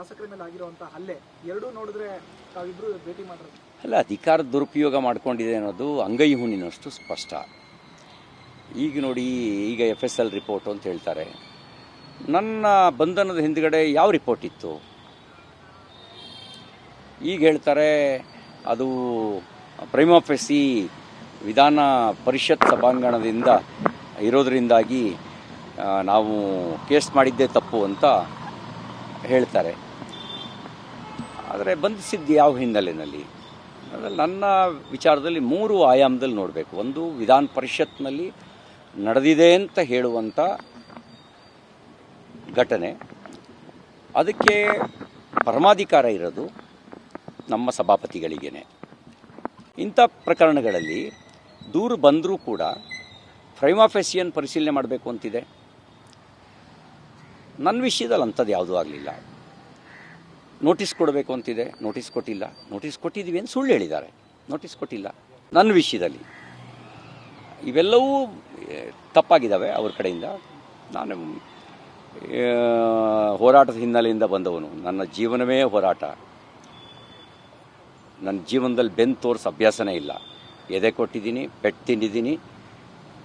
ಶಾಸಕರ ಮೇಲೆ ಆಗಿರುವಂತಹ ಹಲ್ಲೆ ಎರಡೂ ನೋಡಿದ್ರೆ ತಾವಿಬ್ರು ಭೇಟಿ ಮಾಡಿರೋದು. ಅಲ್ಲ, ಅಧಿಕಾರ ದುರುಪಯೋಗ ಮಾಡ್ಕೊಂಡಿದೆ ಅನ್ನೋದು ಅಂಗೈ ಹುಣ್ಣಿನಷ್ಟು ಸ್ಪಷ್ಟ. ಈಗ ನೋಡಿ, ಈಗ ಎಫ್ ಎಸ್ ಎಲ್ ರಿಪೋರ್ಟ್ ಅಂತ ಹೇಳ್ತಾರೆ. ನನ್ನ ಬಂಧನದ ಹಿಂದ್ಗಡೆ ಯಾವ ರಿಪೋರ್ಟ್ ಇತ್ತು? ಈಗ ಹೇಳ್ತಾರೆ, ಅದು ಪ್ರೈಮಾಫೆಸಿ ವಿಧಾನ ಪರಿಷತ್ ಸಭಾಂಗಣದಿಂದ ಇರೋದರಿಂದಾಗಿ ನಾವು ಕೇಸ್ ಮಾಡಿದ್ದೇ ತಪ್ಪು ಅಂತ ಹೇಳ್ತಾರೆ. ಆದರೆ ಬಂಧಿಸಿದ್ದು ಯಾವ ಹಿನ್ನೆಲೆಯಲ್ಲಿ ಅಂದರೆ ನನ್ನ ವಿಚಾರದಲ್ಲಿ ಮೂರು ಆಯಾಮದಲ್ಲಿ ನೋಡಬೇಕು. ಒಂದು, ವಿಧಾನ ಪರಿಷತ್ನಲ್ಲಿ ನಡೆದಿದೆ ಅಂತ ಹೇಳುವಂಥ ಘಟನೆ. ಅದಕ್ಕೆ ಪರಮಾಧಿಕಾರ ಇರೋದು ನಮ್ಮ ಸಭಾಪತಿಗಳಿಗೇನೆ. ಇಂಥ ಪ್ರಕರಣಗಳಲ್ಲಿ ದೂರು ಬಂದರೂ ಕೂಡ ಫ್ರೈಮಾಫೆಸಿಯನ್ ಪರಿಶೀಲನೆ ಮಾಡಬೇಕು ಅಂತಿದೆ. ನನ್ನ ವಿಷಯದಲ್ಲಿ ಅಂಥದ್ದು ಯಾವುದೂ ಆಗಲಿಲ್ಲ. ನೋಟಿಸ್ ಕೊಡಬೇಕು ಅಂತಿದೆ. ನೋಟಿಸ್ ಕೊಟ್ಟಿಲ್ಲ. ನೋಟಿಸ್ ಕೊಟ್ಟಿದ್ದೀವಿ ಅಂತ ಸುಳ್ಳು ಹೇಳಿದ್ದಾರೆ. ನೋಟಿಸ್ ಕೊಟ್ಟಿಲ್ಲ. ನನ್ನ ವಿಷಯದಲ್ಲಿ ಇವೆಲ್ಲವೂ ತಪ್ಪಾಗಿದ್ದಾವೆ ಅವ್ರ ಕಡೆಯಿಂದ. ನಾನು ಹೋರಾಟದ ಹಿನ್ನೆಲೆಯಿಂದ ಬಂದವನು. ನನ್ನ ಜೀವನವೇ ಹೋರಾಟ. ನನ್ನ ಜೀವನದಲ್ಲಿ ಬೆನ್ ತೋರಿಸ ಅಭ್ಯಾಸನೇ ಇಲ್ಲ. ಎದೆ ಕೊಟ್ಟಿದ್ದೀನಿ, ಪೆಟ್ ತಿಂದಿದ್ದೀನಿ,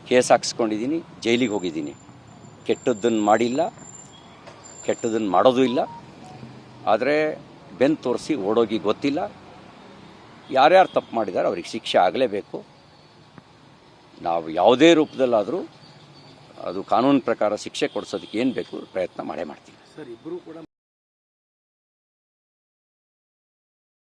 ಕೇಸ್ ಹಾಕ್ಸ್ಕೊಂಡಿದ್ದೀನಿ, ಜೈಲಿಗೆ ಹೋಗಿದ್ದೀನಿ. ಕೆಟ್ಟದ್ದನ್ನು ಮಾಡಿಲ್ಲ. ಕೆಟ್ಟದನ್ನು ಮಾಡೋದು ಇಲ್ಲ. ಆದರೆ ಬೆನ್ ತೋರಿಸಿ ಓಡೋಗಿ ಗೊತ್ತಿಲ್ಲ. ಯಾರ್ಯಾರು ತಪ್ಪು ಮಾಡಿದ್ದಾರೆ ಅವ್ರಿಗೆ ಶಿಕ್ಷೆ ಆಗಲೇಬೇಕು. ನಾವು ಯಾವುದೇ ರೂಪದಲ್ಲಾದರೂ ಅದು ಕಾನೂನು ಪ್ರಕಾರ ಶಿಕ್ಷೆ ಕೊಡಿಸೋದಕ್ಕೆ ಏನು ಬೇಕು ಪ್ರಯತ್ನ ಮಾಡೇ ಮಾಡ್ತೀವಿ. ಸರ್ ಇಬ್ಬರು ಕೂಡ